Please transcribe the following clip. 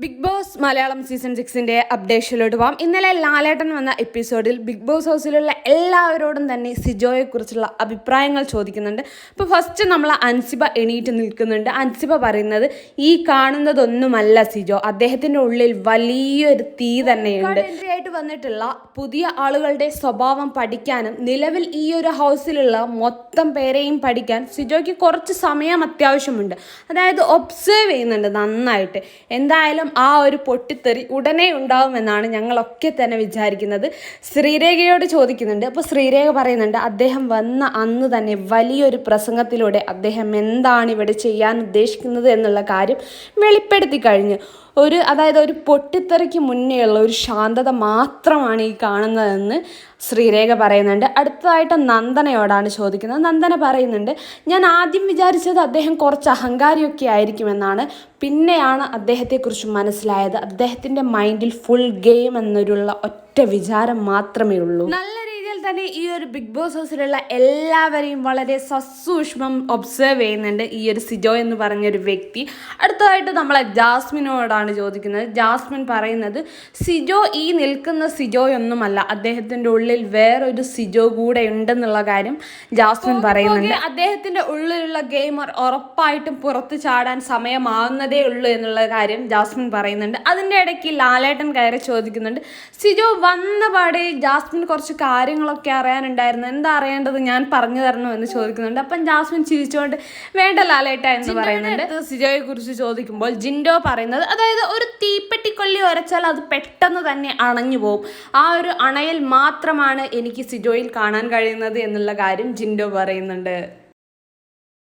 Big boss Malayalam season സിക്സിന്റെ അപ്ഡേഷനിലോട്ട് പോകാം ഇന്നലെ ലാലേട്ടൻ വന്ന എപ്പിസോഡിൽ ബിഗ് ബോസ് ഹൗസിലുള്ള എല്ലാവരോടും തന്നെ സിജോയെക്കുറിച്ചുള്ള അഭിപ്രായങ്ങൾ ചോദിക്കുന്നുണ്ട്. അപ്പോൾ ഫസ്റ്റ് നമ്മൾ അൻസിബ എണീറ്റ് നിൽക്കുന്നുണ്ട്. അൻസിബ പറയുന്നത് ഈ കാണുന്നതൊന്നുമല്ല സിജോ. അദ്ദേഹത്തിന്റെ ഉള്ളിൽ വലിയൊരു തീ തന്നെയുണ്ട്. ആയിട്ട് വന്നിട്ടുള്ള പുതിയ ആളുകളുടെ സ്വഭാവം പഠിക്കാനും നിലവിൽ ഈ ഒരു ഹൗസിലുള്ള മൊത്തം പേരെയും പഠിക്കാൻ സിജോയ്ക്ക് കുറച്ച് സമയം അത്യാവശ്യമുണ്ട്. അതായത് ഒബ്സേർവ് ചെയ്യുന്നുണ്ട് നന്നായിട്ട്. എന്തായാലും ആ ഒരു പൊട്ടിത്തെറി ഉടനെ ഉണ്ടാവുമെന്നാണ് ഞങ്ങളൊക്കെ തന്നെ വിചാരിക്കുന്നത്. ശ്രീരേഖയോട് ചോദിക്കുന്നുണ്ട്. അപ്പോൾ ശ്രീരേഖ പറയുന്നുണ്ട് അദ്ദേഹം വന്ന അന്ന് തന്നെ വലിയൊരു പ്രസംഗത്തിലൂടെ അദ്ദേഹം എന്താണ് ഇവിടെ ചെയ്യാൻ ഉദ്ദേശിക്കുന്നത് എന്നുള്ള കാര്യം വെളിപ്പെടുത്തി കഴിഞ്ഞു. ഒരു അതായത് ഒരു പൊട്ടിത്തെറിക്ക് മുന്നേയുള്ള ഒരു ശാന്തത മാത്രമാണ് ഈ കാണുന്നതെന്ന് ശ്രീരേഖ പറയുന്നുണ്ട്. അടുത്തതായിട്ട് നന്ദനയോടാണ് ചോദിക്കുന്നത്. നന്ദന പറയുന്നുണ്ട് ഞാൻ ആദ്യം വിചാരിച്ചത് അദ്ദേഹം കുറച്ച് അഹങ്കാരിയൊക്കെ ആയിരിക്കുമെന്നാണ്. പിന്നെയാണ് അദ്ദേഹത്തെക്കുറിച്ച് മനസ്സിലായത്. അദ്ദേഹത്തിന്റെ മൈൻഡിൽ ഫുൾ ഗെയിം എന്നൊരുള്ള ഒറ്റ വിചാരം മാത്രമേ ഉള്ളൂ. നല്ല തന്നെ ഈ ഒരു ബിഗ് ബോസ് ഹൗസിലുള്ള എല്ലാവരെയും വളരെ സസൂക്ഷ്മം ഒബ്സർവ് ചെയ്യുന്നുണ്ട് ഈ ഒരു സിജോ എന്ന് പറഞ്ഞൊരു വ്യക്തി. അടുത്തതായിട്ട് നമ്മളെ ജാസ്മിനോടാണ് ചോദിക്കുന്നത്. ജാസ്മിൻ പറയുന്നത് സിജോ ഈ നിൽക്കുന്ന സിജോയൊന്നുമല്ല. അദ്ദേഹത്തിന്റെ ഉള്ളിൽ വേറൊരു സിജോ കൂടെ ഉണ്ടെന്നുള്ള കാര്യം ജാസ്മിൻ പറയുന്നുണ്ട്. അദ്ദേഹത്തിന്റെ ഉള്ളിലുള്ള ഗെയിമർ ഉറപ്പായിട്ടും പുറത്ത് ചാടാൻ സമയമാവുന്നതേ ഉള്ളൂ എന്നുള്ള കാര്യം ജാസ്മിൻ പറയുന്നുണ്ട്. അതിന്റെ ഇടയ്ക്ക് ലാലേട്ടൻ കയറി ചോദിക്കുന്നുണ്ട് സിജോ വന്ന പാടെ ജാസ്മിൻ കുറച്ച് കാര്യങ്ങളൊക്കെ അറിയാനുണ്ടായിരുന്നു. എന്താ അറിയേണ്ടത് ഞാൻ പറഞ്ഞു തരണോ എന്ന് ചോദിക്കുന്നുണ്ട്. അപ്പം ജാസ്മിൻ ചിരിച്ചുകൊണ്ട് വേണ്ട ലാലേട്ട എന്ന് പറയുന്നുണ്ട്. സിജോയെ കുറിച്ച് ചോദിക്കുമ്പോൾ ജിൻഡോ പറയുന്നത് അതായത് ഒരു തീപ്പെട്ടിക്കൊല്ലി ഉരച്ചാൽ അത് പെട്ടെന്ന് തന്നെ അണഞ്ഞു പോകും ആ ഒരു അണയൽ മാത്രമാണ് എനിക്ക് സിജോയിൽ കാണാൻ കഴിയുന്നത് എന്നുള്ള കാര്യം ജിൻഡോ പറയുന്നുണ്ട്.